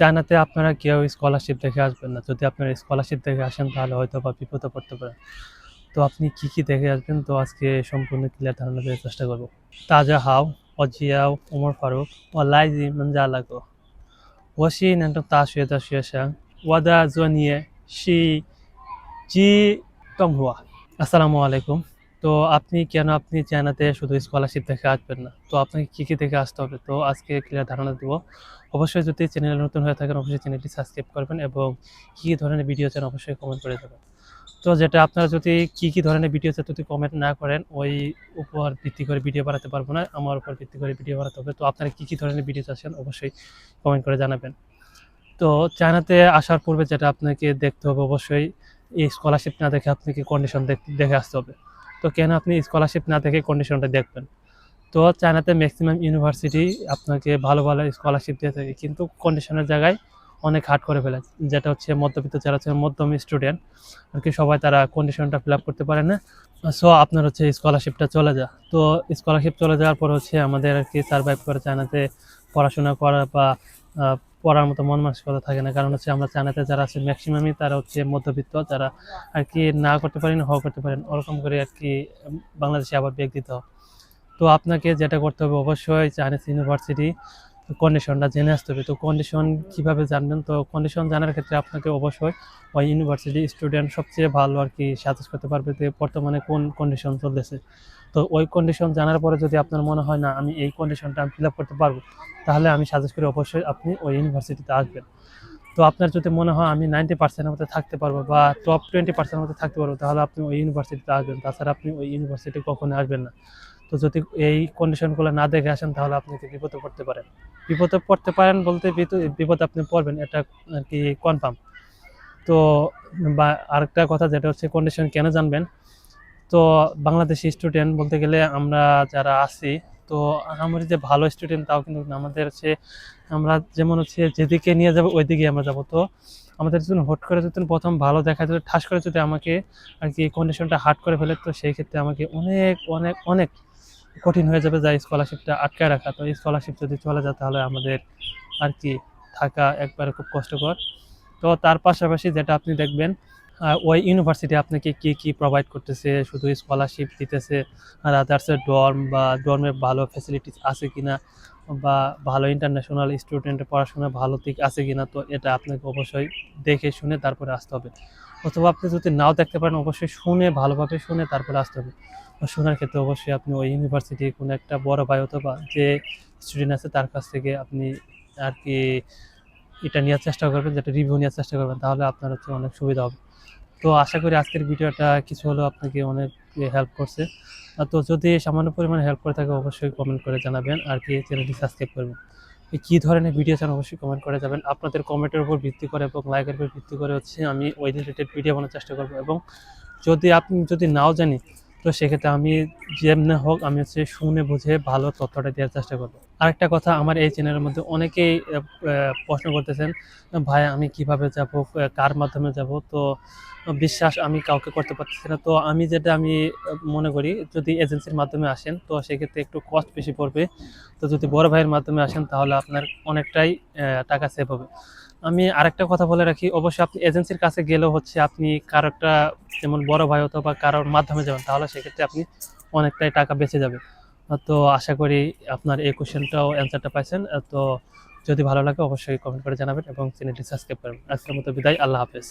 চায়নাতে আপনারা কেউ স্কলারশিপ দেখে আসবেন না। যদি আপনারা স্কলারশিপ দেখে আসেন, তাহলে হয়তো বা বিপদে পড়তে পারেন। তো আপনি কি কি দেখে আসবেন? তো আজকে সম্পূর্ণ ক্লিয়ার ধারণা দেওয়ার চেষ্টা করব। তাজা হাও, অজিয়াও ওমর ফারুক ও জালাগো ওয়াসি নান্টক তা শুয়ে তা শুয়ে সাং ওয়াদা জনিয়ে, শি, জি টং হুয়া আসসালামু আলাইকুম। তো আপনি কেন আপনি চায়নাতে শুধু স্কলারশিপ দেখে আসবেন না? তো আপনাকে কী কী দেখে আসতে হবে? তো আজকে ক্লিয়ার ধারণা দেবো। অবশ্যই যদি চ্যানেল নতুন হয়ে থাকেন, অবশ্যই চ্যানেলটি সাবস্ক্রাইব করবেন এবং কী কী ধরনের ভিডিও চান অবশ্যই কমেন্ট করে দেবেন তো যেটা আপনারা যদি কী কী ধরনের ভিডিও চান যদি কমেন্ট না করেন, ওই উপর ভিত্তি করে ভিডিও বানাতে পারব না। আমার উপর ভিত্তি করে ভিডিও বানাতে হবে। তো আপনারা কী কী ধরনের ভিডিও চাচ্ছেন অবশ্যই কমেন্ট করে জানাবেন। তো চায়নাতে আসার পূর্বে যেটা আপনাকে দেখতে হবে অবশ্যই, এই স্কলারশিপ না দেখে আপনাকে কন্ডিশন দেখে আসতে হবে। তো কেন আপনি স্কলারশিপ না দেখে কন্ডিশনটা দেখবেন? তো চায়নাতে ম্যাক্সিমাম ইউনিভার্সিটি আপনাকে ভালো ভালো স্কলারশিপ দিয়ে থাকে, কিন্তু কন্ডিশনের জায়গায় অনেক হার্ড করে ফেলে। যেটা হচ্ছে মধ্যবিত্ত যারা হচ্ছে মধ্যম স্টুডেন্ট আর কি সবাই তারা কন্ডিশনটা ফিল আপ করতে পারে না। সো আপনার হচ্ছে স্কলারশিপটা চলে যায়। তো স্কলারশিপ চলে যাওয়ার পর হচ্ছে আমাদের আর কি সার্ভাইভ করে চায়নাতে পড়াশোনা করা বা পড়ার মতো মন মানসিকতা থাকে না। কারণ হচ্ছে আমরা চায়নাতে যারা আছে ম্যাক্সিমামই তারা হচ্ছে মধ্যবিত্ত, যারা আর কি না করতে পারেন হওয়া করতে পারেন, ওরকম করে আর কি বাংলাদেশে আবার ব্যক্তিত্ব তো আপনাকে যেটা করতে হবে অবশ্যই চাইনিজ ইউনিভার্সিটি কন্ডিশনটা জেনে আসতে হবে। তো কন্ডিশন কীভাবে জানবেন? তো কন্ডিশন জানার ক্ষেত্রে আপনাকে অবশ্যই ওই ইউনিভার্সিটি স্টুডেন্ট সবচেয়ে ভালো আর কি সাজেস্ট করতে পারবে যে বর্তমানে কোন কন্ডিশন চলতেছে। তো ওই কন্ডিশন জানার পরে যদি আপনার মনে হয়, না, আমি এই কন্ডিশনটা আমি ফিল আপ করতে পারব, তাহলে আমি সাজেস্ট করি অবশ্যই আপনি ওই ইউনিভার্সিটিতে আসবেন। তো আপনার যদি মনে হয়, আমি নাইনটি পার্সেন্টের মধ্যে থাকতে পারব বা টপ টোয়েন্টি পার্সেন্টের মধ্যে থাকতে পারব, তাহলে আপনি ওই ইউনিভার্সিটিতে আসবেন। তাছাড়া আপনি ওই ইউনিভার্সিটি কখনো আসবেন না। তো যদি এই কন্ডিশনগুলো না দেখে আসেন, তাহলে আপনি বিপদে পড়তে পারেন? বিপদে পড়তে পারেন বলতে বিপদে আপনি পড়বেন, এটা আর কি কনফার্ম তো বা আরেকটা কথা যেটা হচ্ছে কন্ডিশন কেন জানবেন? তো বাংলাদেশি স্টুডেন্ট বলতে গেলে আমরা যারা আছি, তো আমার যে ভালো স্টুডেন্ট তাও কিন্তু আমাদের হচ্ছে, আমরা যেমন হচ্ছে যেদিকে নিয়ে যাব, ওইদিকে আমরা যাব। তো আমাদের যদি হট করে যদি প্রথম ভালো দেখা যায়, ঠাস করে যদি আমাকে আর কি কন্ডিশনটা হার্ড করে ফেলে, তো সেই ক্ষেত্রে আমাকে অনেক অনেক অনেক কঠিন হয়ে যাবে যা স্কলারশিপটা আটকায় রাখা। তো স্কলারশিপ যদি চলে যায়, তাহলে আমাদের আর কি থাকা একবারে খুব কষ্টকর। তো তার পাশাপাশি যেটা আপনি দেখবেন ওই ইউনিভার্সিটি আপনাকে কি কি প্রোভাইড করতেছে, শুধু স্কলারশিপ দিতেছে, আর আদার্সের ডর্ম বা ডর্মের ভালো ফ্যাসিলিটিস আছে কিনা বা ভালো ইন্টারন্যাশনাল স্টুডেন্টের পড়াশোনা ভালো দিক আছে কিনা তো এটা আপনাকে অবশ্যই দেখে শুনে তারপরে আসতে হবে। অথবা আপনি যদি নাও দেখতে পারেন, অবশ্যই শুনে, ভালোভাবে শুনে তারপরে আসতে হবে। শোনার ক্ষেত্রে অবশ্যই আপনি ওই ইউনিভার্সিটির কোনো একটা বড় ভাই অথবা যে স্টুডেন্ট আছে তার কাছ থেকে আপনি আর কি এটা নেওয়ার চেষ্টা করবেন, যেটা রিভিউ নেওয়ার চেষ্টা করবেন, তাহলে আপনার হচ্ছে অনেক সুবিধা হবে। তো আশা করি আজকের ভিডিওটা কিছু হলেও আপনাকে অনেক হেল্প করছে। তো যদি সামান্য পরিমাণে হেল্প করে থাকে, অবশ্যই কমেন্ট করে জানাবেন আর কি চ্যানেলটি সাবস্ক্রাইব করবেন। কী ধরনের ভিডিও চান অবশ্যই কমেন্ট করে যাবেন আপনাদের কমেন্টের উপর ভিত্তি করে এবং লাইকের উপর ভিত্তি করে হচ্ছে আমি ওই রিলেটেড ভিডিও বানানোর চেষ্টা করব এবং যদি আপনি যদি নাও জানি তো সেক্ষেত্রে আমি যেমনি হোক, আমি হচ্ছে শুনে বুঝে ভালো তথ্যটা দেওয়ার চেষ্টা করব। আরেকটা কথা, আমার এই চ্যানেলের মধ্যে অনেকেই প্রশ্ন করতেছেন, ভাই, আমি কীভাবে যাব? কার মাধ্যমে যাব? তো বিশ্বাস আমি কাউকে করতে পারতেছি না। তো আমি যেটা আমি মনে করি, যদি এজেন্সির মাধ্যমে আসেন, তো সেক্ষেত্রে একটু কস্ট বেশি পড়বে। তো যদি বড় ভাইয়ের মাধ্যমে আসেন, তাহলে আপনার অনেকটাই টাকা সেভ হবে। আমি আরেকটা কথা বলে রাখি, অবশ্যই আপনি এজেন্সির কাছে গেলেও হচ্ছে আপনি কারও একটা যেমন বড় ভাই হতো বা কারোর মাধ্যমে যাবেন, তাহলে সেক্ষেত্রে আপনি অনেকটাই টাকা বেঁচে যাবে। তো আশা করি আপনার এই কোশ্চেনটাও অ্যান্সারটা পাইছেন। তো যদি ভালো লাগে অবশ্যই কমেন্ট করে জানাবেন এবং চ্যানেলটি সাবস্ক্রাইব করবেন। আজকের মতো বিদায়, আল্লাহ হাফেজ।